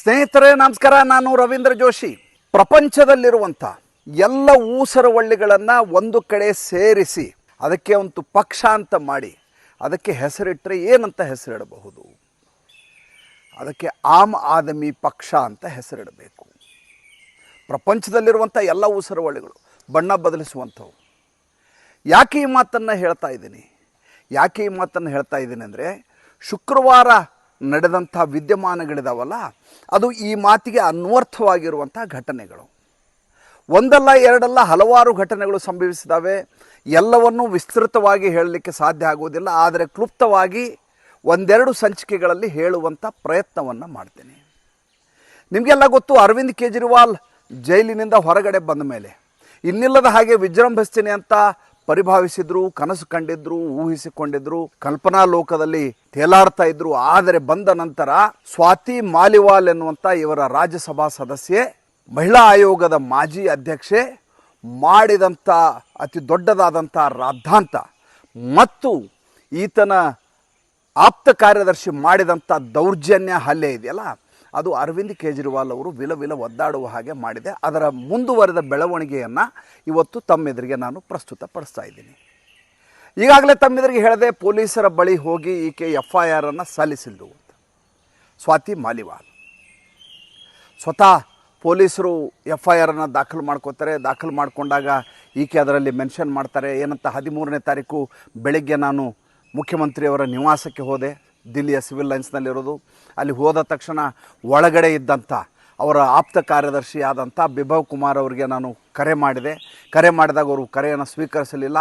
ಸ್ನೇಹಿತರೇ, ನಮಸ್ಕಾರ. ನಾನು ರವೀಂದ್ರ ಜೋಶಿ. ಪ್ರಪಂಚದಲ್ಲಿರುವಂಥ ಎಲ್ಲ ಊಸರವಳ್ಳಿಗಳನ್ನು ಒಂದು ಕಡೆ ಸೇರಿಸಿ, ಅದಕ್ಕೆ ಒಂದು ಪಕ್ಷ ಅಂತ ಮಾಡಿ, ಅದಕ್ಕೆ ಹೆಸರಿಟ್ಟರೆ ಏನಂತ ಹೆಸರಿಡಬಹುದು? ಅದಕ್ಕೆ ಆಮ್ ಆದಮಿ ಪಕ್ಷ ಅಂತ ಹೆಸರಿಡಬೇಕು. ಪ್ರಪಂಚದಲ್ಲಿರುವಂಥ ಎಲ್ಲ ಊಸರವಳ್ಳಿಗಳು, ಬಣ್ಣ ಬದಲಿಸುವಂಥವು. ಯಾಕೆ ಈ ಮಾತನ್ನು ಹೇಳ್ತಾ ಇದ್ದೀನಿ? ಯಾಕೆ ಈ ಮಾತನ್ನು ಹೇಳ್ತಾ ಇದ್ದೀನಿ ಅಂದರೆ, ಶುಕ್ರವಾರ ನಡೆದಂಥ ವಿದ್ಯಮಾನಗಳಿದಾವಲ್ಲ, ಅದು ಈ ಮಾತಿಗೆ ಅನ್ವರ್ಥವಾಗಿರುವಂಥ ಘಟನೆಗಳು. ಒಂದಲ್ಲ ಎರಡಲ್ಲ ಹಲವಾರು ಘಟನೆಗಳು ಸಂಭವಿಸಿದಾವೆ. ಎಲ್ಲವನ್ನೂ ವಿಸ್ತೃತವಾಗಿ ಹೇಳಲಿಕ್ಕೆ ಸಾಧ್ಯ ಆಗುವುದಿಲ್ಲ. ಆದರೆ ಕ್ಲುಪ್ತವಾಗಿ ಒಂದೆರಡು ಸಂಚಿಕೆಗಳಲ್ಲಿ ಹೇಳುವಂಥ ಪ್ರಯತ್ನವನ್ನು ಮಾಡ್ತೇನೆ. ನಿಮಗೆಲ್ಲ ಗೊತ್ತು, ಅರವಿಂದ್ ಕೇಜ್ರಿವಾಲ್ ಜೈಲಿನಿಂದ ಹೊರಗಡೆ ಬಂದ ಮೇಲೆ, ಇನ್ನಿಲ್ಲದ ಹಾಗೆ ವಿಜೃಂಭಿಸ್ತೀನಿ ಅಂತ ಪರಿಭಾವಿಸಿದ್ರು, ಕನಸು ಕಂಡಿದ್ರು, ಊಹಿಸಿಕೊಂಡಿದ್ರು, ಕಲ್ಪನಾ ಲೋಕದಲ್ಲಿ ತೇಲಾಡ್ತಾ ಇದ್ರು, ಆದರೆ ಬಂದ ನಂತರ ಸ್ವಾತಿ ಮಾಲಿವಾಲ್ ಎನ್ನುವಂಥ ಇವರ ರಾಜ್ಯಸಭಾ ಸದಸ್ಯೆ, ಮಹಿಳಾ ಆಯೋಗದ ಮಾಜಿ ಅಧ್ಯಕ್ಷೆ ಮಾಡಿದಂಥ ಅತಿ ದೊಡ್ಡದಾದಂಥ ರಾದ್ಧಾಂತ ಮತ್ತು ಈತನ ಆಪ್ತ ಕಾರ್ಯದರ್ಶಿ ಮಾಡಿದಂಥ ದೌರ್ಜನ್ಯ ಹಲ್ಲೆ ಇದೆಯಲ್ಲ? ಅದು ಅರವಿಂದ್ ಕೇಜ್ರಿವಾಲ್ ಅವರು ವಿಲ ವಿಲ ಒದ್ದಾಡುವ ಹಾಗೆ ಮಾಡಿದೆ. ಅದರ ಮುಂದುವರೆದ ಬೆಳವಣಿಗೆಯನ್ನು ಇವತ್ತು ತಮ್ಮೆದುರಿಗೆ ನಾನು ಪ್ರಸ್ತುತಪಡಿಸ್ತಾ ಇದ್ದೀನಿ. ಈಗಾಗಲೇ ತಮ್ಮೆದುರಿಗೆ ಹೇಳದೆ ಪೊಲೀಸರ ಬಳಿ ಹೋಗಿ ಈಕೆ ಎಫ್ ಐ ಆರನ್ನು ಸಲ್ಲಿಸಿದ್ದು ಅಂತ. ಸ್ವಾತಿ ಮಾಲಿವಾಲ್. ಸ್ವತಃ ಪೊಲೀಸರು ಎಫ್ ಐ ಆರನ್ನು ದಾಖಲು ಮಾಡ್ಕೋತಾರೆ. ದಾಖಲು ಮಾಡಿಕೊಂಡಾಗ ಈಕೆ ಅದರಲ್ಲಿ ಮೆನ್ಷನ್ ಮಾಡ್ತಾರೆ. ಏನಂತ ಹದಿಮೂರನೇ ತಾರೀಕು ಬೆಳಗ್ಗೆ ನಾನು ಮುಖ್ಯಮಂತ್ರಿಯವರ ನಿವಾಸಕ್ಕೆ ಹೋದೆ. ದಿಲ್ಲಿಯ ಸಿವಿಲ್ ಲೈನ್ಸ್ನಲ್ಲಿರೋದು. ಅಲ್ಲಿ ಹೋದ ತಕ್ಷಣ ಒಳಗಡೆ ಇದ್ದಂಥ, ಅವರ ಆಪ್ತ ಕಾರ್ಯದರ್ಶಿ ಆದಂಥ ಬಿಭವ್ ಕುಮಾರ್ ಅವರಿಗೆ ನಾನು ಕರೆ ಮಾಡಿದೆ. ಕರೆ ಮಾಡಿದಾಗ ಅವರು ಕರೆಯನ್ನು ಸ್ವೀಕರಿಸಲಿಲ್ಲ.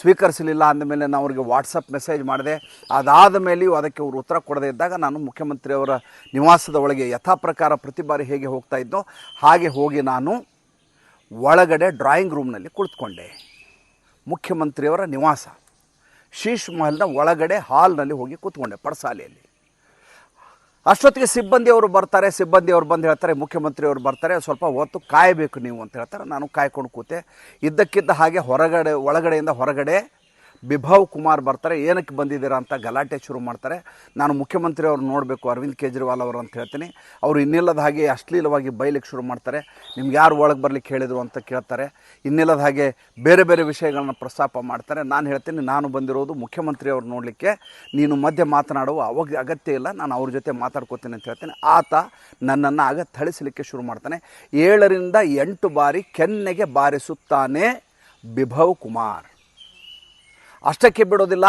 ಸ್ವೀಕರಿಸಲಿಲ್ಲ ಅಂದಮೇಲೆ ನಾನು ಅವರಿಗೆ ವಾಟ್ಸಪ್ ಮೆಸೇಜ್ ಮಾಡಿದೆ. ಅದಾದ ಮೇಲೆಯೂ ಅದಕ್ಕೆ ಅವರು ಉತ್ತರ ಕೊಡದೇ ಇದ್ದಾಗ ನಾನು ಮುಖ್ಯಮಂತ್ರಿಯವರ ನಿವಾಸದ ಒಳಗೆ ಯಥಾಪ್ರಕಾರ ಪ್ರತಿ ಬಾರಿ ಹೇಗೆ ಹೋಗ್ತಾ ಇದ್ದೋ ಹಾಗೆ ಹೋಗಿ ನಾನು ಒಳಗಡೆ ಡ್ರಾಯಿಂಗ್ ರೂಮ್ನಲ್ಲಿ ಕುಳಿತುಕೊಂಡೆ. ಮುಖ್ಯಮಂತ್ರಿಯವರ ನಿವಾಸ. ಶೀಶ್ ಮಹಲ್ನ ಒಳಗಡೆ ಹಾಲ್ನಲ್ಲಿ ಹೋಗಿ ಕೂತ್ಕೊಂಡೆ ಪಡಸಾಲೆಯಲ್ಲಿ. ಅಷ್ಟೊತ್ತಿಗೆ ಸಿಬ್ಬಂದಿಯವರು ಬರ್ತಾರೆ, ಸಿಬ್ಬಂದಿಯವರು ಬಂದು ಹೇಳ್ತಾರೆ, ಮುಖ್ಯಮಂತ್ರಿಯವರು ಬರ್ತಾರೆ, ಸ್ವಲ್ಪ ಹೊತ್ತು ಕಾಯಬೇಕು ನೀವು ಅಂತ ಹೇಳ್ತಾರೆ. ನಾನು ಕಾಯ್ಕೊಂಡು ಕೂತೆ. ಇದ್ದಕ್ಕಿದ್ದ ಹಾಗೆ ಹೊರಗಡೆ, ಒಳಗಡೆಯಿಂದ ಹೊರಗಡೆ ಬಿಭವ್ ಕುಮಾರ್ ಬರ್ತಾರೆ, ಏನಕ್ಕೆ ಬಂದಿದ್ದೀರಾ ಅಂತ ಗಲಾಟೆ ಶುರು ಮಾಡ್ತಾರೆ. ನಾನು ಮುಖ್ಯಮಂತ್ರಿ ಅವ್ರು ನೋಡಬೇಕು, ಅರವಿಂದ್ ಕೇಜ್ರಿವಾಲ್ ಅವರು ಅಂತ ಹೇಳ್ತೀನಿ. ಅವರು ಇನ್ನಿಲ್ಲದ ಹಾಗೆ ಅಶ್ಲೀಲವಾಗಿ ಬೈಲಿಕ್ಕೆ ಶುರು ಮಾಡ್ತಾರೆ. ನಿಮ್ಗೆ ಯಾರು ಒಳಗೆ ಬರ್ಲಿಕ್ಕೆ ಹೇಳಿದರು ಅಂತ ಕೇಳ್ತಾರೆ. ಇನ್ನಿಲ್ಲದ ಹಾಗೆ ಬೇರೆ ಬೇರೆ ವಿಷಯಗಳನ್ನ ಪ್ರಸ್ತಾಪ ಮಾಡ್ತಾರೆ. ನಾನು ಹೇಳ್ತೀನಿ, ನಾನು ಬಂದಿರೋದು ಮುಖ್ಯಮಂತ್ರಿ ಅವ್ರು ನೋಡಲಿಕ್ಕೆ. ನೀನು ಮಧ್ಯೆ ಮಾತನಾಡುವ ಅವಾಗ ಅಗತ್ಯ ಇಲ್ಲ, ನಾನು ಅವ್ರ ಜೊತೆ ಮಾತಾಡ್ಕೋತೀನಿ ಅಂತ ಹೇಳ್ತೀನಿ. ಆತ ನನ್ನನ್ನು ಆಗ ಥಳಿಸಲಿಕ್ಕೆ ಶುರು ಮಾಡ್ತಾನೆ. ಏಳರಿಂದ ಎಂಟು ಬಾರಿ ಕೆನ್ನೆಗೆ ಬಾರಿಸುತ್ತಾನೆ ಬಿಭವ್ ಕುಮಾರ್. ಅಷ್ಟಕ್ಕೆ ಬಿಡೋದಿಲ್ಲ.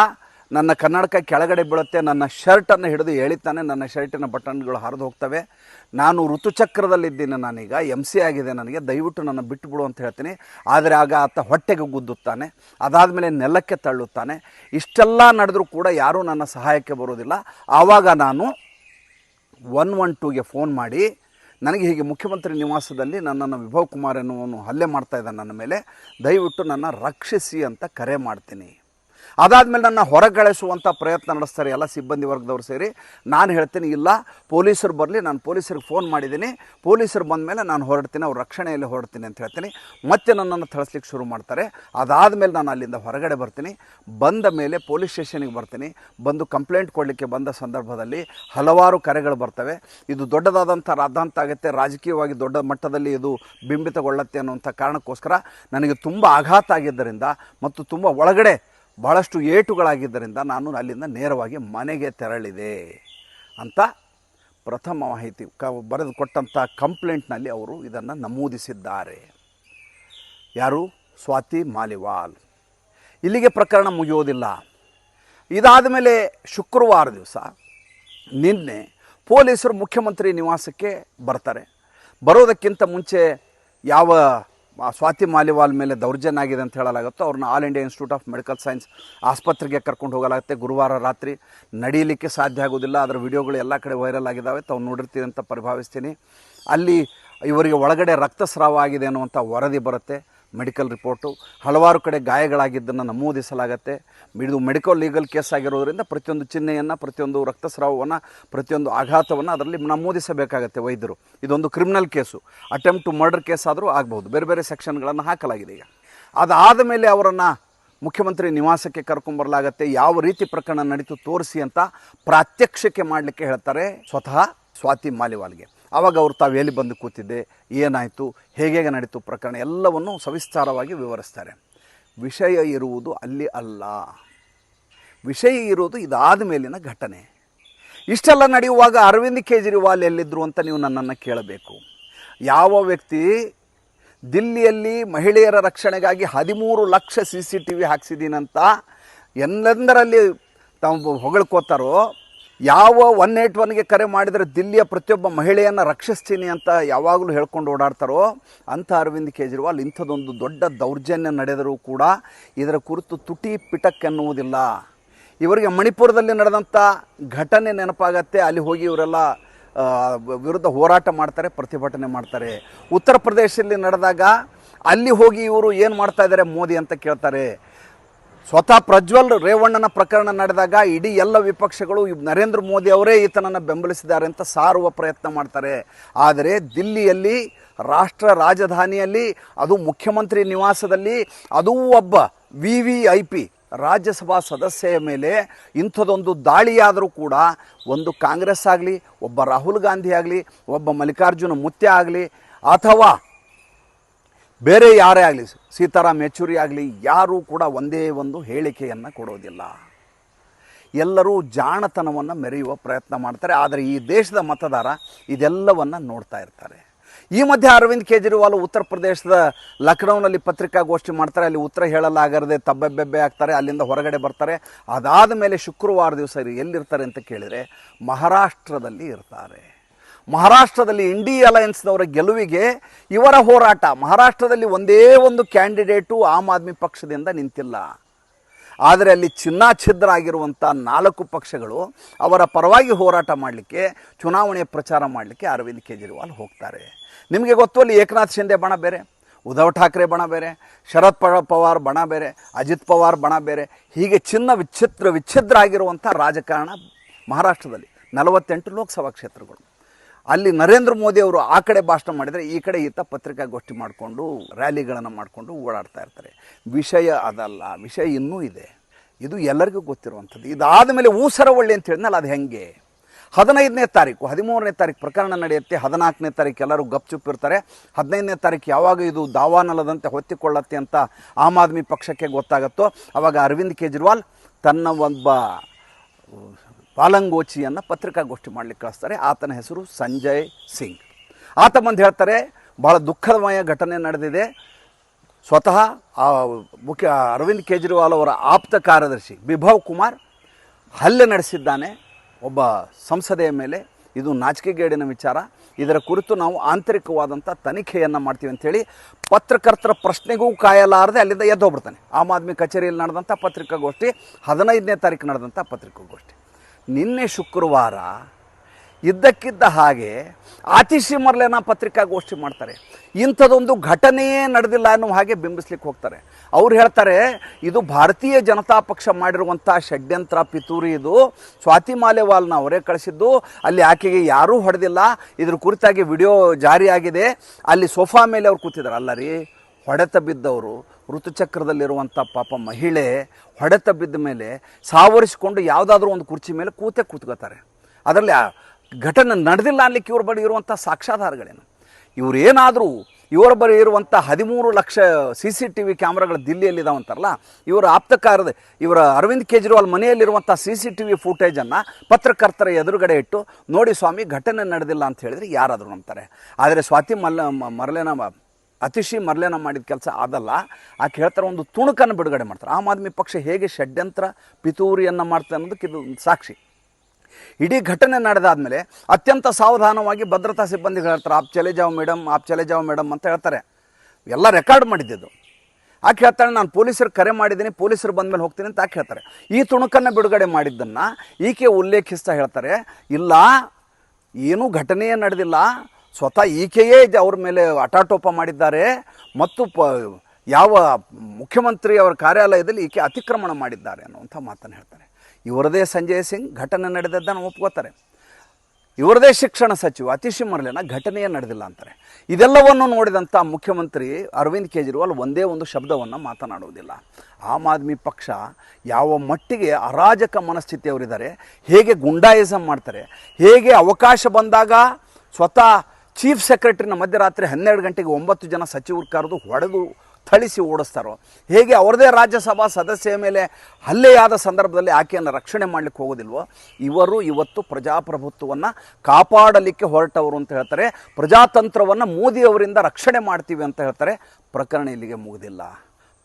ನನ್ನ ಕನ್ನಡಕ ಕೆಳಗಡೆ ಬೀಳುತ್ತೆ, ನನ್ನ ಶರ್ಟನ್ನು ಹಿಡಿದು ಎಳಿತಾನೆ, ನನ್ನ ಶರ್ಟಿನ ಬಟನ್ಗಳು ಹರಿದು ಹೋಗ್ತವೆ. ನಾನು ಋತುಚಕ್ರದಲ್ಲಿದ್ದೀನಿ ನಾನೀಗ ಎಂ ಸಿ ಆಗಿದೆ ನನಗೆ, ದಯವಿಟ್ಟು ನನ್ನ ಬಿಟ್ಟು ಬಿಡು ಅಂತ ಹೇಳ್ತೀನಿ. ಆದರೆ ಆಗ ಆತ ಹೊಟ್ಟೆಗೆ ಗುದ್ದುತ್ತಾನೆ, ಅದಾದಮೇಲೆ ನೆಲಕ್ಕೆ ತಳ್ಳುತ್ತಾನೆ. ಇಷ್ಟೆಲ್ಲ ನಡೆದರೂ ಕೂಡ ಯಾರೂ ನನ್ನ ಸಹಾಯಕ್ಕೆ ಬರೋದಿಲ್ಲ. ಆವಾಗ ನಾನು ಒನ್ ಒನ್ ಟೂಗೆ ಫೋನ್ ಮಾಡಿ, ನನಗೆ ಹೀಗೆ ಮುಖ್ಯಮಂತ್ರಿ ನಿವಾಸದಲ್ಲಿ ನನ್ನನ್ನು ವಿಭವ್ ಕುಮಾರ್ ಎನ್ನುವನು ಹಲ್ಲೆ ಮಾಡ್ತಾ ಇದ್ದಾನೆ ನನ್ನ ಮೇಲೆ, ದಯವಿಟ್ಟು ನನ್ನ ರಕ್ಷಿಸಿ ಅಂತ ಕರೆ ಮಾಡ್ತೀನಿ. ಅದಾದಮೇಲೆ ನನ್ನ ಹೊರಗಳಿಸುವಂಥ ಪ್ರಯತ್ನ ನಡೆಸ್ತಾರೆ ಎಲ್ಲ ಸಿಬ್ಬಂದಿ ವರ್ಗದವ್ರು ಸೇರಿ. ನಾನು ಹೇಳ್ತೀನಿ, ಇಲ್ಲ, ಪೊಲೀಸರು ಬರಲಿ, ನಾನು ಪೊಲೀಸರಿಗೆ ಫೋನ್ ಮಾಡಿದ್ದೀನಿ. ಪೊಲೀಸರು ಬಂದ ಮೇಲೆ ನಾನು ಹೊರಡ್ತೀನಿ, ಅವ್ರ ರಕ್ಷಣೆಯಲ್ಲಿ ಹೊರಡ್ತೀನಿ ಅಂತ ಹೇಳ್ತೀನಿ. ಮತ್ತೆ ನನ್ನನ್ನು ಥಳಿಸ್ಲಿಕ್ಕೆ ಶುರು ಮಾಡ್ತಾರೆ. ಅದಾದಮೇಲೆ ನಾನು ಅಲ್ಲಿಂದ ಹೊರಗಡೆ ಬರ್ತೀನಿ. ಬಂದ ಮೇಲೆ ಪೊಲೀಸ್ ಸ್ಟೇಷನಿಗೆ ಬರ್ತೀನಿ. ಬಂದು ಕಂಪ್ಲೇಂಟ್ ಕೊಡಲಿಕ್ಕೆ ಬಂದ ಸಂದರ್ಭದಲ್ಲಿ ಹಲವಾರು ಕರೆಗಳು ಬರ್ತವೆ. ಇದು ದೊಡ್ಡದಾದಂಥ ರಾಧಾಂತ ಆಗುತ್ತೆ. ರಾಜಕೀಯವಾಗಿ ದೊಡ್ಡ ಮಟ್ಟದಲ್ಲಿ ಇದು ಬಿಂಬಿತಗೊಳ್ಳುತ್ತೆ ಅನ್ನುವಂಥ ಕಾರಣಕ್ಕೋಸ್ಕರ ನನಗೆ ತುಂಬ ಆಘಾತ ಆಗಿದ್ದರಿಂದ ಮತ್ತು ತುಂಬ ಒಳಗಡೆ ಭಾಳಷ್ಟು ಏಟುಗಳಾಗಿದ್ದರಿಂದ ನಾನು ಅಲ್ಲಿಂದ ನೇರವಾಗಿ ಮನೆಗೆ ತೆರಳಿದೆ ಅಂತ ಪ್ರಥಮ ಮಾಹಿತಿ ಕ, ಬರೆದು ಕೊಟ್ಟಂಥ ಕಂಪ್ಲೇಂಟ್ನಲ್ಲಿ ಅವರು ಇದನ್ನು ನಮೂದಿಸಿದ್ದಾರೆ. ಯಾರು? ಸ್ವಾತಿ ಮಾಲಿವಾಲ್. ಇಲ್ಲಿಗೆ ಪ್ರಕರಣ ಮುಗಿಯೋದಿಲ್ಲ. ಇದಾದ ಮೇಲೆ ಶುಕ್ರವಾರ ದಿವಸ ನಿನ್ನೆ ಪೊಲೀಸರು ಮುಖ್ಯಮಂತ್ರಿ ನಿವಾಸಕ್ಕೆ ಬರ್ತಾರೆ. ಬರೋದಕ್ಕಿಂತ ಮುಂಚೆ ಯಾವ ಸ್ವಾತಿ ಮಾಲಿವಾಲ್ ಮೇಲೆ ದೌರ್ಜನ್ಯ ಆಗಿದೆ ಅಂತ ಹೇಳಲಾಗುತ್ತೋ. ಅವ್ರನ್ನ All India Institute of Medical Science ಆಸ್ಪತ್ರೆಗೆ ಕರ್ಕೊಂಡು ಹೋಗಲಾಗುತ್ತೆ. ಗುರುವಾರ ರಾತ್ರಿ ನಡೀಲಿಕ್ಕೆ ಸಾಧ್ಯ ಆಗೋದಿಲ್ಲ ಅದರ ವಿಡಿಯೋಗಳು ಎಲ್ಲ ಕಡೆ ವೈರಲ್ ಆಗಿದ್ದಾವೆ ತಾವು ನೋಡಿರ್ತೀನಿ ಅಂತ ಪರಿಭಾವಿಸ್ತೀನಿ. ಅಲ್ಲಿ ಇವರಿಗೆ ಒಳಗಡೆ ರಕ್ತಸ್ರಾವ ಆಗಿದೆ ಅನ್ನುವಂಥ ವರದಿ ಬರುತ್ತೆ. Medical report. ಹಲವಾರು ಕಡೆ ಗಾಯಗಳಾಗಿದ್ದನ್ನು ನಮೂದಿಸಲಾಗತ್ತೆ. ಇದು ಮೆಡಿಕಲ್ ಲೀಗಲ್ ಕೇಸ್ ಆಗಿರೋದ್ರಿಂದ ಪ್ರತಿಯೊಂದು ಚಿಹ್ನೆಯನ್ನು, ಪ್ರತಿಯೊಂದು ರಕ್ತಸ್ರಾವವನ್ನು, ಪ್ರತಿಯೊಂದು ಆಘಾತವನ್ನು ಅದರಲ್ಲಿ ನಮೂದಿಸಬೇಕಾಗತ್ತೆ ವೈದ್ಯರು. ಇದೊಂದು criminal case. Attempt to murder case ಆದರೂ ಆಗಬಹುದು. ಬೇರೆ ಬೇರೆ ಸೆಕ್ಷನ್ಗಳನ್ನು ಹಾಕಲಾಗಿದೆ ಈಗ. ಅದಾದ ಮೇಲೆ ಅವರನ್ನು ಮುಖ್ಯಮಂತ್ರಿ ನಿವಾಸಕ್ಕೆ ಕರ್ಕೊಂಬರಲಾಗತ್ತೆ ಯಾವ ರೀತಿ ಪ್ರಕರಣ ನಡೀತು ತೋರಿಸಿ ಅಂತ ಪ್ರಾತ್ಯಕ್ಷಿಕೆ ಮಾಡಲಿಕ್ಕೆ ಹೇಳ್ತಾರೆ ಸ್ವತಃ ಸ್ವಾತಿ ಮಾಲಿವಾಲ್ಗೆ. ಆವಾಗ ಅವರು ತಾವು ಎಲ್ಲಿ ಬಂದು ಕೂತಿದ್ದೆ, ಏನಾಯಿತು ಹೇಗೆ ಹೇಗೆ ನಡೀತು ಪ್ರಕರಣ ಎಲ್ಲವನ್ನು ಸವಿಸ್ತಾರವಾಗಿ ವಿವರಿಸ್ತಾರೆ. ವಿಷಯ ಇರುವುದು ಅಲ್ಲಿ ಅಲ್ಲ. ವಿಷಯ ಇರುವುದು ಇದಾದ ಮೇಲಿನ ಘಟನೆ. ಇಷ್ಟೆಲ್ಲ ನಡೆಯುವಾಗ ಅರವಿಂದ್ ಕೇಜ್ರಿವಾಲ್ ಎಲ್ಲಿದ್ದರು ಅಂತ ನೀವು ನನ್ನನ್ನು ಕೇಳಬೇಕು. ಯಾವ ವ್ಯಕ್ತಿ ದಿಲ್ಲಿಯಲ್ಲಿ ಮಹಿಳೆಯರ ರಕ್ಷಣೆಗಾಗಿ ಹದಿಮೂರು ಲಕ್ಷ ಸಿ ಸಿ ಟಿ ವಿ ಹಾಕ್ಸಿದ್ದೀನಂತ ಎಲ್ಲೆಂದರಲ್ಲಿ ತಾವು ಹೊಗಳ್ಕೋತಾರೋ ಯಾವ ಒನ್ ಏಟ್ ಒನ್ಗೆ ಕರೆ ಮಾಡಿದರೆ ದಿಲ್ಲಿಯ ಪ್ರತಿಯೊಬ್ಬ ಮಹಿಳೆಯನ್ನು ರಕ್ಷಿಸ್ತೀನಿ ಅಂತ ಯಾವಾಗಲೂ ಹೇಳ್ಕೊಂಡು ಓಡಾಡ್ತಾರೋ ಅಂಥ ಅರವಿಂದ್ ಕೇಜ್ರಿವಾಲ್ ಇಂಥದ್ದೊಂದು ದೊಡ್ಡ ದೌರ್ಜನ್ಯ ನಡೆದರೂ ಕೂಡ ಇದರ ಕುರಿತು ತುಟಿ ಪಿಟಕ್ ಎನ್ನುವುದಿಲ್ಲ ಇವರಿಗೆ ಮಣಿಪುರದಲ್ಲಿ ನಡೆದಂಥ ಘಟನೆ ನೆನಪಾಗತ್ತೆ. ಅಲ್ಲಿ ಹೋಗಿ ಇವರೆಲ್ಲ ವಿರುದ್ಧ ಹೋರಾಟ ಮಾಡ್ತಾರೆ, ಪ್ರತಿಭಟನೆ ಮಾಡ್ತಾರೆ. ಉತ್ತರ ಪ್ರದೇಶದಲ್ಲಿ ನಡೆದಾಗ ಅಲ್ಲಿ ಹೋಗಿ ಇವರು ಏನು ಮಾಡ್ತಾ ಇದ್ದಾರೆ ಮೋದಿ ಅಂತ ಕೇಳ್ತಾರೆ. ಸ್ವತಃ ಪ್ರಜ್ವಲ್ ರೇವಣ್ಣನ ಪ್ರಕರಣ ನಡೆದಾಗ ಇಡೀ ಎಲ್ಲ ವಿಪಕ್ಷಗಳು ನರೇಂದ್ರ ಮೋದಿ ಅವರೇ ಈತನನ್ನು ಬೆಂಬಲಿಸಿದ್ದಾರೆ ಅಂತ ಸಾರುವ ಪ್ರಯತ್ನ ಮಾಡ್ತಾರೆ. ಆದರೆ ದಿಲ್ಲಿಯಲ್ಲಿ, ರಾಷ್ಟ್ರ ರಾಜಧಾನಿಯಲ್ಲಿ, ಅದು ಮುಖ್ಯಮಂತ್ರಿ ನಿವಾಸದಲ್ಲಿ, ಅದೂ ಒಬ್ಬ V V I P Rajya Sabha ಸದಸ್ಯೆಯ ಮೇಲೆ ಇಂಥದೊಂದು ದಾಳಿಯಾದರೂ ಕೂಡ ಒಂದು ಕಾಂಗ್ರೆಸ್ ಆಗಲಿ, ಒಬ್ಬ ರಾಹುಲ್ ಗಾಂಧಿ ಆಗಲಿ, ಒಬ್ಬ ಮಲ್ಲಿಕಾರ್ಜುನ ಮುತ್ಯ ಆಗಲಿ, ಅಥವಾ ಬೇರೆ ಯಾರೇ ಆಗಲಿ, ಸೀತಾರಾಮ್ ಯೆಚೂರಿ ಆಗಲಿ, ಯಾರೂ ಕೂಡ ಒಂದೇ ಒಂದು ಹೇಳಿಕೆಯನ್ನು ಕೊಡೋದಿಲ್ಲ. ಎಲ್ಲರೂ ಜಾಣತನವನ್ನು ಮೆರೆಯುವ ಪ್ರಯತ್ನ ಮಾಡ್ತಾರೆ, ಆದರೆ ಈ ದೇಶದ ಮತದಾರ ಇದೆಲ್ಲವನ್ನು ನೋಡ್ತಾ ಇರ್ತಾರೆ. ಈ ಮಧ್ಯೆ ಅರವಿಂದ್ ಕೇಜ್ರಿವಾಲ್ ಉತ್ತರ ಪ್ರದೇಶದ ಲಖನೌನಲ್ಲಿ ಪತ್ರಿಕಾಗೋಷ್ಠಿ ಮಾಡ್ತಾರೆ, ಅಲ್ಲಿ ಉತ್ತರ ಹೇಳಲಾಗದೆ ತಬ್ಬೆಬ್ಬೆಬ್ಬೆ ಆಗ್ತಾರೆ, ಅಲ್ಲಿಂದ ಹೊರಗಡೆ ಬರ್ತಾರೆ. ಅದಾದ ಮೇಲೆ ಶುಕ್ರವಾರ ದಿವಸ ಎಲ್ಲಿರ್ತಾರೆ ಅಂತ ಕೇಳಿದರೆ ಮಹಾರಾಷ್ಟ್ರದಲ್ಲಿ ಇರ್ತಾರೆ. ಮಹಾರಾಷ್ಟ್ರದಲ್ಲಿ ಇಂಡಿ ಅಲಯನ್ಸ್ನವರ ಗೆಲುವಿಗೆ ಇವರ ಹೋರಾಟ. ಮಹಾರಾಷ್ಟ್ರದಲ್ಲಿ ಒಂದೇ ಒಂದು ಕ್ಯಾಂಡಿಡೇಟು ಆಮ್ ಆದ್ಮಿ ಪಕ್ಷದಿಂದ ನಿಂತಿಲ್ಲ. ಆದರೆ ಅಲ್ಲಿ ಚಿನ್ನಾಛಿದ್ರ ಆಗಿರುವಂಥ ನಾಲ್ಕು ಪಕ್ಷಗಳು ಅವರ ಪರವಾಗಿ ಹೋರಾಟ ಮಾಡಲಿಕ್ಕೆ ಚುನಾವಣೆ ಪ್ರಚಾರ ಮಾಡಲಿಕ್ಕೆ ಅರವಿಂದ್ ಕೇಜ್ರಿವಾಲ್ ಹೋಗ್ತಾರೆ. ನಿಮಗೆ ಗೊತ್ತು ಅಲ್ಲಿ ಏಕನಾಥ್ ಶಿಂದೆ ಬಣ ಬೇರೆ, ಉದ್ಧವ್ ಠಾಕ್ರೆ ಬಣ ಬೇರೆ, ಶರದ್ ಪವಾರ್ ಬಣ ಬೇರೆ, ಅಜಿತ್ ಪವಾರ್ ಬಣ ಬೇರೆ, ಹೀಗೆ ಚಿನ್ನ ವಿಚಿತ್ರ ವಿಚ್ಛಿದ್ರ ಆಗಿರುವಂಥ ರಾಜಕಾರಣ ಮಹಾರಾಷ್ಟ್ರದಲ್ಲಿ ನಲವತ್ತೆಂಟು ಲೋಕಸಭಾ ಕ್ಷೇತ್ರಗಳು. ಅಲ್ಲಿ ನರೇಂದ್ರ ಮೋದಿ ಅವರು ಆ ಕಡೆ ಭಾಷಣ ಮಾಡಿದರೆ ಈ ಕಡೆ ಈತ ಪತ್ರಿಕಾಗೋಷ್ಠಿ ಮಾಡಿಕೊಂಡು, ರ್ಯಾಲಿಗಳನ್ನು ಮಾಡಿಕೊಂಡು ಓಡಾಡ್ತಾ ಇರ್ತಾರೆ. ವಿಷಯ ಅದಲ್ಲ. ವಿಷಯ ಇನ್ನೂ ಇದೆ. ಇದು ಎಲ್ಲರಿಗೂ ಗೊತ್ತಿರುವಂಥದ್ದು. ಇದಾದ ಮೇಲೆ ಊಸರವಳ್ಳಿ ಅಂತ ಹೇಳಿದ್ನಲ್ಲ, ಅದು ಹೆಂಗೆ? ಹದಿನೈದನೇ ತಾರೀಕು, ಹದಿಮೂರನೇ ತಾರೀಕು ಪ್ರಕರಣ ನಡೆಯುತ್ತೆ. ಹದಿನಾಲ್ಕನೇ ತಾರೀಕು ಎಲ್ಲರೂ ಗಪ್ಚುಪ್ ಇರ್ತಾರೆ. ಹದಿನೈದನೇ ತಾರೀಕು ಯಾವಾಗ ಇದು ದಾವಾನಲ್ಲದಂತೆ ಹೊತ್ತಿಕೊಳ್ಳತ್ತೆ ಅಂತ ಆಮ್ ಆದ್ಮಿ ಪಕ್ಷಕ್ಕೆ ಗೊತ್ತಾಗುತ್ತೋ? ಅವಾಗ ಅರವಿಂದ್ ಕೇಜ್ರಿವಾಲ್ ತನ್ನ ಒಬ್ಬ ಪಾಲಂಗೋಚಿಯನ್ನು ಪತ್ರಿಕಾಗೋಷ್ಠಿ ಮಾಡಲಿಕ್ಕೆ ಕಳಿಸ್ತಾರೆ. ಆತನ ಹೆಸರು ಸಂಜಯ್ ಸಿಂಗ್. ಆತ ಬಂದು ಹೇಳ್ತಾರೆ ಭಾಳ ದುಃಖದಮಯ ಘಟನೆ ನಡೆದಿದೆ. ಸ್ವತಃ ಮುಖ್ಯ ಅರವಿಂದ್ ಕೇಜ್ರಿವಾಲ್ ಅವರ ಆಪ್ತ ಕಾರ್ಯದರ್ಶಿ ವಿಭವ್ ಕುಮಾರ್ ಹಲ್ಲೆ ನಡೆಸಿದ್ದಾನೆ. ಒಬ್ಬ ಸಂಸದೆಯ ಮೇಲೆ ಇದು ನಾಚಿಕೆಗೇಡಿನ ವಿಚಾರ. ಇದರ ಕುರಿತು ನಾವು ಆಂತರಿಕವಾದಂಥ ತನಿಖೆಯನ್ನು ಮಾಡ್ತೀವಿ ಅಂಥೇಳಿ ಪತ್ರಕರ್ತರ ಪ್ರಶ್ನೆಗೂ ಕಾಯಲಾರದೆ ಅಲ್ಲಿಂದ ಎದ್ದೋಗ್ಬಿಡ್ತಾನೆ. ಆಮ್ ಆದ್ಮಿ ಕಚೇರಿಯಲ್ಲಿ ನಡೆದಂಥ ಪತ್ರಿಕಾಗೋಷ್ಠಿ, ಹದಿನೈದನೇ ತಾರೀಕು ನಡೆದಂಥ ಪತ್ರಿಕಾಗೋಷ್ಠಿ. ನಿನ್ನೆ ಶುಕ್ರವಾರ ಇದ್ದಕ್ಕಿದ್ದ ಹಾಗೆ ಆತಿಶಿ ಮರ್ಲೆನ ಪತ್ರಿಕಾಗೋಷ್ಠಿ ಮಾಡ್ತಾರೆ. ಇಂಥದೊಂದು ಘಟನೆಯೇ ನಡೆದಿಲ್ಲ ಅನ್ನೋ ಹಾಗೆ ಬಿಂಬಿಸ್ಲಿಕ್ಕೆ ಹೋಗ್ತಾರೆ. ಅವ್ರು ಹೇಳ್ತಾರೆ, ಇದು ಭಾರತೀಯ ಜನತಾ ಪಕ್ಷ ಮಾಡಿರುವಂಥ ಷಡ್ಯಂತ್ರ ಪಿತೂರಿ ಇದು. ಸ್ವಾತಿ ಮಾಲೆವಾಲ್ನ ಅವರೇ ಕಳಿಸಿದ್ದು. ಅಲ್ಲಿ ಆಕೆಗೆ ಯಾರೂ ಹೊಡೆದಿಲ್ಲ. ಇದ್ರ ಕುರಿತಾಗಿ ವಿಡಿಯೋ ಜಾರಿಯಾಗಿದೆ. ಅಲ್ಲಿ ಸೋಫಾ ಮೇಲೆ ಅವ್ರು ಕೂತಿದ್ದಾರೆ. ಅಲ್ಲ ರೀ, ಹೊಡೆತ ಬಿದ್ದವರು. ಋತುಚಕ್ರದಲ್ಲಿರುವಂಥ ಪಾಪ ಮಹಿಳೆ ಹೊಡೆತ ಬಿದ್ದ ಮೇಲೆ ಸಾವರಿಸಿಕೊಂಡು ಯಾವುದಾದ್ರೂ ಒಂದು ಕುರ್ಚಿ ಮೇಲೆ ಕೂತೆ ಕೂತ್ಕೋತಾರೆ ಅದರಲ್ಲಿ ಆ ಘಟನೆ ನಡೆದಿಲ್ಲ ಅನ್ಲಿಕ್ಕೆ ಇವ್ರ ಬಳಿ ಇರುವಂಥ ಸಾಕ್ಷಾಧಾರಗಳೇನು ಇವರೇನಾದರೂ ಇವರ ಬಳಿ ಇರುವಂಥ ಹದಿಮೂರು ಲಕ್ಷ ಸಿ ಸಿ ಟಿ ವಿ ಕ್ಯಾಮ್ರಾಗಳು ದಿಲ್ಲಿಯಲ್ಲಿದ್ದಾವಂತಾರಲ್ಲ ಇವರ ಆಪ್ತಕಾರದ ಇವರ ಅರವಿಂದ್ ಕೇಜ್ರಿವಾಲ್ ಮನೆಯಲ್ಲಿರುವಂಥ ಸಿ ಸಿ ಟಿ ವಿ ಫುಟೇಜನ್ನು ಪತ್ರಕರ್ತರ ಎದುರುಗಡೆ ಇಟ್ಟು, ನೋಡಿ ಸ್ವಾಮಿ, ಘಟನೆ ನಡೆದಿಲ್ಲ ಅಂತ ಹೇಳಿದರೆ ಯಾರಾದರೂ ನಂಬ್ತಾರೆ? ಆದರೆ ಸ್ವಾತಿ ಮಲ್ಲ ಮರಲೇನ ಅತಿಶಿ ಮರಲೇನ ಮಾಡಿದ ಕೆಲಸ ಅದಲ್ಲ. ಆಕೆ ಹೇಳ್ತಾರೆ ಒಂದು ತುಣುಕನ್ನು ಬಿಡುಗಡೆ ಮಾಡ್ತಾರೆ. ಆಮ್ ಆದ್ಮಿ ಪಕ್ಷ ಹೇಗೆ ಷಡ್ಯಂತ್ರ ಪಿತೂರಿಯನ್ನು ಮಾಡ್ತಾರೆ ಅನ್ನೋದಕ್ಕೆ ಇದು ಸಾಕ್ಷಿ. ಇಡೀ ಘಟನೆ ನಡೆದಾದ್ಮೇಲೆ ಅತ್ಯಂತ ಸಾವಧಾನವಾಗಿ ಭದ್ರತಾ ಸಿಬ್ಬಂದಿಗಳು ಹೇಳ್ತಾರೆ, ಆಪ್ ಚಲೇ ಜಾವ್ ಮೇಡಮ್ ಆಪ್ ಚಲೇ ಜಾವ್ ಮೇಡಮ್ ಅಂತ ಹೇಳ್ತಾರೆ. ಎಲ್ಲ ರೆಕಾರ್ಡ್ ಮಾಡಿದ್ದು ಆಕೆ ಹೇಳ್ತಾಳೆ, ನಾನು ಪೊಲೀಸರು ಕರೆ ಮಾಡಿದ್ದೀನಿ, ಪೊಲೀಸರು ಬಂದಮೇಲೆ ಹೋಗ್ತೀನಿ ಅಂತ ಆಕೆ ಹೇಳ್ತಾರೆ. ಈ ತುಣುಕನ್ನು ಬಿಡುಗಡೆ ಮಾಡಿದ್ದನ್ನು ಈಕೆ ಉಲ್ಲೇಖಿಸ್ತಾ ಹೇಳ್ತಾರೆ, ಇಲ್ಲ, ಏನೂ ಘಟನೆಯೇ ನಡೆದಿಲ್ಲ. ಸ್ವತಃ ಈಕೆಯೇ ಇದೆ, ಅವ್ರ ಮೇಲೆ ಅಟಾಟೋಪ ಮಾಡಿದ್ದಾರೆ. ಮತ್ತು ಪ, ಯಾವ ಮುಖ್ಯಮಂತ್ರಿ ಅವರ ಕಾರ್ಯಾಲಯದಲ್ಲಿ ಈಕೆ ಅತಿಕ್ರಮಣ ಮಾಡಿದ್ದಾರೆ ಅನ್ನುವಂಥ ಮಾತನ್ನು ಹೇಳ್ತಾರೆ. ಇವರದೇ ಸಂಜಯ್ ಸಿಂಗ್, ಘಟನೆ ನಡೆದದ್ದನ್ನು ಒಪ್ಕೋತಾರೆ. ಇವರದೇ ಶಿಕ್ಷಣ ಸಚಿವ ಅತಿಶಿ ಮರ್ಲೆನ ಘಟನೆಯೇ ನಡೆದಿಲ್ಲ ಅಂತಾರೆ. ಇದೆಲ್ಲವನ್ನು ನೋಡಿದಂಥ ಮುಖ್ಯಮಂತ್ರಿ ಅರವಿಂದ್ ಕೇಜ್ರಿವಾಲ್ ಒಂದೇ ಒಂದು ಶಬ್ದವನ್ನು ಮಾತನಾಡುವುದಿಲ್ಲ. ಆಮ್ ಆದ್ಮಿ ಪಕ್ಷ ಯಾವ ಮಟ್ಟಿಗೆ ಅರಾಜಕ ಮನಸ್ಥಿತಿಯವರಿದ್ದಾರೆ, ಹೇಗೆ ಗುಂಡಾಯಿಸಮ್ ಮಾಡ್ತಾರೆ, ಹೇಗೆ ಅವಕಾಶ ಬಂದಾಗ ಸ್ವತಃ ಚೀಫ್ ಸೆಕ್ರೆಟರಿನ ಮಧ್ಯರಾತ್ರಿ ಹನ್ನೆರಡು ಗಂಟೆಗೆ ಒಂಬತ್ತು ಜನ ಸಚಿವರು ಕರೆದು ಹೊಡೆದು ಥಳಿಸಿ ಓಡಿಸ್ತಾರೋ? ಹೇಗೆ ಅವರದೇ ರಾಜ್ಯಸಭಾ ಸದಸ್ಯ ಮೇಲೆ ಹಲ್ಲೆಯಾದ ಸಂದರ್ಭದಲ್ಲಿ ಆಕೆಯನ್ನು ರಕ್ಷಣೆ ಮಾಡಲಿಕ್ಕೆ ಹೋಗೋದಿಲ್ವೋ? ಇವರು ಇವತ್ತು ಪ್ರಜಾಪ್ರಭುತ್ವವನ್ನು ಕಾಪಾಡಲಿಕ್ಕೆ ಹೊರಟವರು ಅಂತ ಹೇಳ್ತಾರೆ. ಪ್ರಜಾತಂತ್ರವನ್ನು ಮೋದಿಯವರಿಂದ ರಕ್ಷಣೆ ಮಾಡ್ತೀವಿ ಅಂತ ಹೇಳ್ತಾರೆ. ಪ್ರಕರಣ ಇಲ್ಲಿಗೆ ಮುಗಿದಿಲ್ಲ.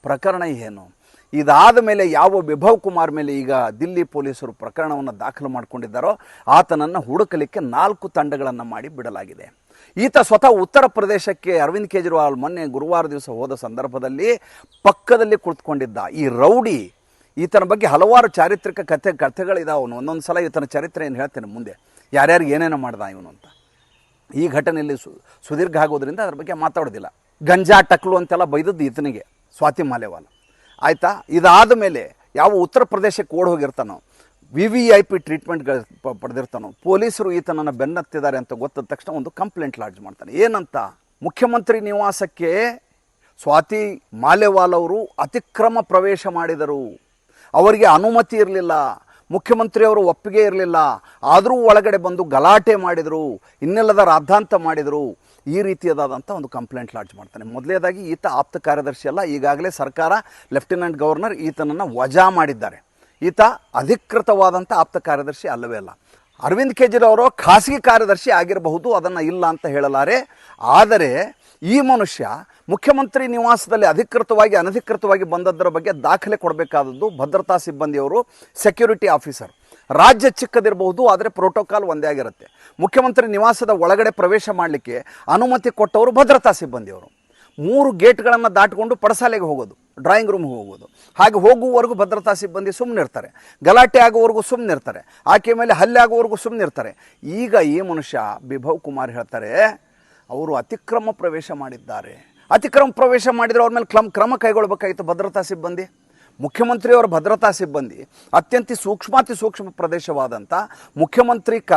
ಪ್ರಕರಣ ಏನು? ಇದಾದ ಮೇಲೆ ಯಾವ ವಿಭವ್ ಕುಮಾರ್ ಮೇಲೆ ಈಗ ದಿಲ್ಲಿ ಪೊಲೀಸರು ಪ್ರಕರಣವನ್ನು ದಾಖಲು ಮಾಡಿಕೊಂಡಿದ್ದಾರೋ, ಆತನನ್ನು ಹುಡುಕಲಿಕ್ಕೆ ನಾಲ್ಕು ತಂಡಗಳನ್ನು ಮಾಡಿ ಬಿಡಲಾಗಿದೆ. ಈತ ಸ್ವತಃ ಉತ್ತರ ಪ್ರದೇಶಕ್ಕೆ ಅರವಿಂದ್ ಕೇಜ್ರಿವಾಲ್ ಮೊನ್ನೆ ಗುರುವಾರ ದಿವಸ ಹೋದ ಸಂದರ್ಭದಲ್ಲಿ ಪಕ್ಕದಲ್ಲಿ ಕುಳಿತುಕೊಂಡಿದ್ದ ಈ ರೌಡಿ, ಈತನ ಬಗ್ಗೆ ಹಲವಾರು ಚಾರಿತ್ರಿಕ ಕಥೆ, ಕಥೆಗಳಿದಾವೆ ಅವನು. ಒಂದೊಂದು ಸಲ ಈತನ ಚರಿತ್ರೆ ಏನು ಹೇಳ್ತೇನೆ ಮುಂದೆ. ಯಾರ್ಯಾರು ಏನೇನು ಮಾಡ್ದ ಇವನು ಅಂತ. ಈ ಘಟನೆಯಲ್ಲಿ ಸು, ಸುದೀರ್ಘ ಆಗೋದ್ರಿಂದ ಅದ್ರ ಬಗ್ಗೆ ಮಾತಾಡೋದಿಲ್ಲ. ಗಂಜಾ ಟಕ್ಲು ಅಂತೆಲ್ಲ ಬೈದದ್ದು ಈತನಿಗೆ, ಸ್ವಾತಿ ಮಾಲೆವಾಲ. ಆಯಿತಾ? ಇದಾದ ಮೇಲೆ ಯಾವ ಉತ್ತರ ಪ್ರದೇಶಕ್ಕೆ ಓಡ್ ಹೋಗಿರ್ತಾನೋ V V I P treatment ಪಡೆದಿರ್ತಾನೋ, ಪೊಲೀಸರು ಈತನನ್ನು ಬೆನ್ನತ್ತಿದ್ದಾರೆ ಅಂತ ಗೊತ್ತಾದ ತಕ್ಷಣ ಒಂದು ಕಂಪ್ಲೇಂಟ್ ಲಾಡ್ಜ್ ಮಾಡ್ತಾನೆ. ಏನಂತ? ಮುಖ್ಯಮಂತ್ರಿ ನಿವಾಸಕ್ಕೆ ಸ್ವಾತಿ ಮಾಲೆವಾಲ್ ಅವರು ಅತಿಕ್ರಮ ಪ್ರವೇಶ ಮಾಡಿದರು. ಅವರಿಗೆ ಅನುಮತಿ ಇರಲಿಲ್ಲ. ಮುಖ್ಯಮಂತ್ರಿಯವರು ಒಪ್ಪಿಗೆ ಇರಲಿಲ್ಲ. ಆದರೂ ಒಳಗಡೆ ಬಂದು ಗಲಾಟೆ ಮಾಡಿದರು. ಇನ್ನೆಲ್ಲದ ರಾದ್ಧಾಂತ ಮಾಡಿದರು. ಈ ರೀತಿಯದಾದಂಥ ಒಂದು ಕಂಪ್ಲೇಂಟ್ ಲಾಡ್ಜ್ ಮಾಡ್ತಾನೆ. ಮೊದಲೇದಾಗಿ ಈತ ಆಪ್ತ ಕಾರ್ಯದರ್ಶಿ ಅಲ್ಲ. ಈಗಾಗಲೇ ಸರ್ಕಾರ ಲೆಫ್ಟಿನೆಂಟ್ ಗವರ್ನರ್ ಈತನನ್ನು ವಜಾ ಮಾಡಿದ್ದಾರೆ. ಈತ ಅಧಿಕೃತವಾದಂಥ ಆಪ್ತ ಕಾರ್ಯದರ್ಶಿ ಅಲ್ಲವೇ ಅಲ್ಲ. ಅರವಿಂದ್ ಕೇಜ್ರಿವಾಲ್ ಅವರು ಖಾಸಗಿ ಕಾರ್ಯದರ್ಶಿ ಆಗಿರಬಹುದು, ಅದನ್ನು ಇಲ್ಲ ಅಂತ ಹೇಳಲಾರೆ. ಆದರೆ ಈ ಮನುಷ್ಯ ಮುಖ್ಯಮಂತ್ರಿ ನಿವಾಸದಲ್ಲಿ ಅಧಿಕೃತವಾಗಿ, ಅನಧಿಕೃತವಾಗಿ ಬಂದದ್ದರ ಬಗ್ಗೆ ದಾಖಲೆ ಕೊಡಬೇಕಾದದ್ದು ಭದ್ರತಾ ಸಿಬ್ಬಂದಿಯವರು ಸೆಕ್ಯೂರಿಟಿ ಆಫೀಸರ್ ರಾಜ್ಯ ಚಿಕ್ಕದಿರಬಹುದು, ಆದರೆ ಪ್ರೋಟೋಕಾಲ್ ಒಂದೇ ಆಗಿರುತ್ತೆ. ಮುಖ್ಯಮಂತ್ರಿ ನಿವಾಸದ ಒಳಗಡೆ ಪ್ರವೇಶ ಮಾಡಲಿಕ್ಕೆ ಅನುಮತಿ ಕೊಟ್ಟವರು ಭದ್ರತಾ ಸಿಬ್ಬಂದಿಯವರು. ಮೂರು ಗೇಟ್ಗಳನ್ನು ದಾಟಿಕೊಂಡು ಪಡಸಾಲೆಗೆ ಹೋಗೋದು ಡ್ರಾಯಿಂಗ್ ರೂಮ್ಗೆ ಹೋಗೋದು. ಹಾಗೆ ಹೋಗುವವರೆಗೂ ಭದ್ರತಾ ಸಿಬ್ಬಂದಿ ಸುಮ್ಮನೆ ಇರ್ತಾರೆ ಗಲಾಟೆ ಆಗುವವರೆಗೂ ಸುಮ್ಮನೆ ಇರ್ತಾರೆ ಆಕೆ ಮೇಲೆ ಹಲ್ಲೆ ಆಗುವವರೆಗೂ ಸುಮ್ಮನೆ ಇರ್ತಾರೆ ಈಗ ಈ ಮನುಷ್ಯ ಬಿಭವ್ ಕುಮಾರ್ ಹೇಳ್ತಾರೆ, ಅವರು ಅತಿಕ್ರಮ ಪ್ರವೇಶ ಮಾಡಿದ್ದಾರೆ. ಅತಿಕ್ರಮ ಪ್ರವೇಶ ಮಾಡಿದರೆ ಅವ್ರ ಮೇಲೆ ಕ್ರಮ ಕ್ರಮ ಕೈಗೊಳ್ಳಬೇಕಾಗಿತ್ತು ಭದ್ರತಾ ಸಿಬ್ಬಂದಿ. ಮುಖ್ಯಮಂತ್ರಿಯವರ ಭದ್ರತಾ ಸಿಬ್ಬಂದಿ ಅತ್ಯಂತ ಸೂಕ್ಷ್ಮಾತಿ ಸೂಕ್ಷ್ಮ ಪ್ರದೇಶವಾದಂಥ ಮುಖ್ಯಮಂತ್ರಿ ಕ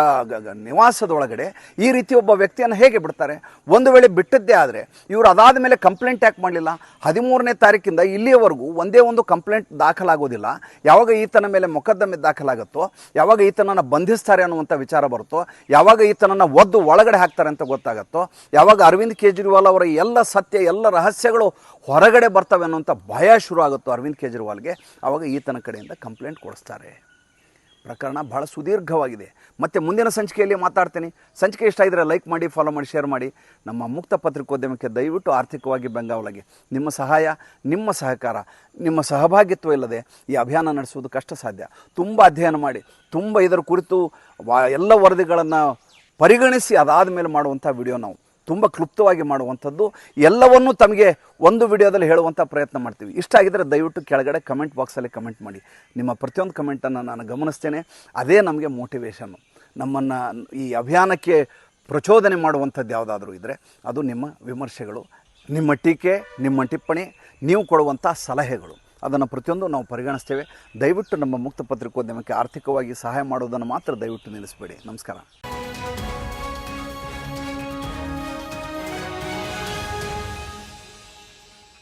ನಿವಾಸದೊಳಗಡೆ ಈ ರೀತಿ ಒಬ್ಬ ವ್ಯಕ್ತಿಯನ್ನು ಹೇಗೆ ಬಿಡ್ತಾರೆ? ಒಂದು ವೇಳೆ ಬಿಟ್ಟದ್ದೇ ಆದರೆ ಇವರು ಅದಾದ ಮೇಲೆ ಕಂಪ್ಲೇಂಟ್ ಯಾಕೆ ಮಾಡಲಿಲ್ಲ? ಹದಿಮೂರನೇ ತಾರೀಕಿಂದ ಇಲ್ಲಿಯವರೆಗೂ ಒಂದೇ ಒಂದು ಕಂಪ್ಲೇಂಟ್ ದಾಖಲಾಗೋದಿಲ್ಲ. ಯಾವಾಗ ಈತನ ಮೇಲೆ ಮೊಕದ್ದಮೆ ದಾಖಲಾಗುತ್ತೋ, ಯಾವಾಗ ಈತನನ್ನು ಬಂಧಿಸ್ತಾರೆ ಅನ್ನುವಂಥ ವಿಚಾರ ಬರುತ್ತೋ, ಯಾವಾಗ ಈತನನ್ನು ಒದ್ದು ಒಳಗಡೆ ಹಾಕ್ತಾರೆ ಅಂತ ಗೊತ್ತಾಗುತ್ತೋ, ಯಾವಾಗ ಅರವಿಂದ್ ಕೇಜ್ರಿವಾಲ್ ಅವರ ಎಲ್ಲ ಸತ್ಯ, ಎಲ್ಲ ರಹಸ್ಯಗಳು ಹೊರಗಡೆ ಬರ್ತವೆ ಅನ್ನೋಂಥ ಭಯ ಶುರು ಆಗುತ್ತೋ ಅರವಿಂದ್ ಕೇಜ್ರಿವಾಲ್ಗೆ ಆವಾಗ ಈತನ ಕಡೆಯಿಂದ ಕಂಪ್ಲೇಂಟ್ ಕೊಡಿಸ್ತಾರೆ. ಪ್ರಕರಣ ಭಾಳ ಸುದೀರ್ಘವಾಗಿದೆ. ಮತ್ತು ಮುಂದಿನ ಸಂಚಿಕೆಯಲ್ಲಿ ಮಾತಾಡ್ತೀನಿ. ಸಂಚಿಕೆ ಇಷ್ಟ ಇದ್ದರೆ ಲೈಕ್ ಮಾಡಿ, ಫಾಲೋ ಮಾಡಿ, ಶೇರ್ ಮಾಡಿ. ನಮ್ಮ ಮುಕ್ತ ಪತ್ರಿಕೋದ್ಯಮಕ್ಕೆ ದಯವಿಟ್ಟು ಆರ್ಥಿಕವಾಗಿ ಬೆಂಗಾವಲಾಗಿ. ನಿಮ್ಮ ಸಹಾಯ, ನಿಮ್ಮ ಸಹಕಾರ, ನಿಮ್ಮ ಸಹಭಾಗಿತ್ವ ಇಲ್ಲದೆ ಈ ಅಭಿಯಾನ ನಡೆಸುವುದು ಕಷ್ಟ ಸಾಧ್ಯ. ತುಂಬ ಅಧ್ಯಯನ ಮಾಡಿ, ತುಂಬ ಇದರ ಕುರಿತು ಎಲ್ಲ ವರದಿಗಳನ್ನು ಪರಿಗಣಿಸಿ ಅದಾದ ಮೇಲೆ ಮಾಡುವಂಥ ವಿಡಿಯೋ ನಾವು. ತುಂಬ ಕ್ಲುಪ್ತವಾಗಿ ಮಾಡುವಂಥದ್ದು. ಎಲ್ಲವನ್ನೂ ತಮಗೆ ಒಂದು ವಿಡಿಯೋದಲ್ಲಿ ಹೇಳುವಂಥ ಪ್ರಯತ್ನ ಮಾಡ್ತೀವಿ. ಇಷ್ಟ ಆಗಿದ್ದರೆ ದಯವಿಟ್ಟು ಕೆಳಗಡೆ ಕಮೆಂಟ್ ಬಾಕ್ಸಲ್ಲಿ ಕಮೆಂಟ್ ಮಾಡಿ. ನಿಮ್ಮ ಪ್ರತಿಯೊಂದು ಕಮೆಂಟನ್ನು ನಾನು ಗಮನಿಸ್ತೇನೆ. ಅದೇ ನಮಗೆ ಮೋಟಿವೇಶನ್ನು ನಮ್ಮನ್ನು ಈ ಅಭಿಯಾನಕ್ಕೆ ಪ್ರಚೋದನೆ ಮಾಡುವಂಥದ್ದು ಯಾವುದಾದ್ರೂ ಇದ್ದರೆ ಅದು ನಿಮ್ಮ ವಿಮರ್ಶೆಗಳು, ನಿಮ್ಮ ಟೀಕೆ, ನಿಮ್ಮ ಟಿಪ್ಪಣಿ, ನೀವು ಕೊಡುವಂಥ ಸಲಹೆಗಳು. ಅದನ್ನು ಪ್ರತಿಯೊಂದು ನಾವು ಪರಿಗಣಿಸ್ತೇವೆ. ದಯವಿಟ್ಟು ನಮ್ಮ ಮುಕ್ತ ಪತ್ರಿಕೋದ್ಯಮಕ್ಕೆ ಆರ್ಥಿಕವಾಗಿ ಸಹಾಯ ಮಾಡೋದನ್ನು ಮಾತ್ರ ದಯವಿಟ್ಟು ನಿಲ್ಲಿಸಬೇಡಿ. ನಮಸ್ಕಾರ.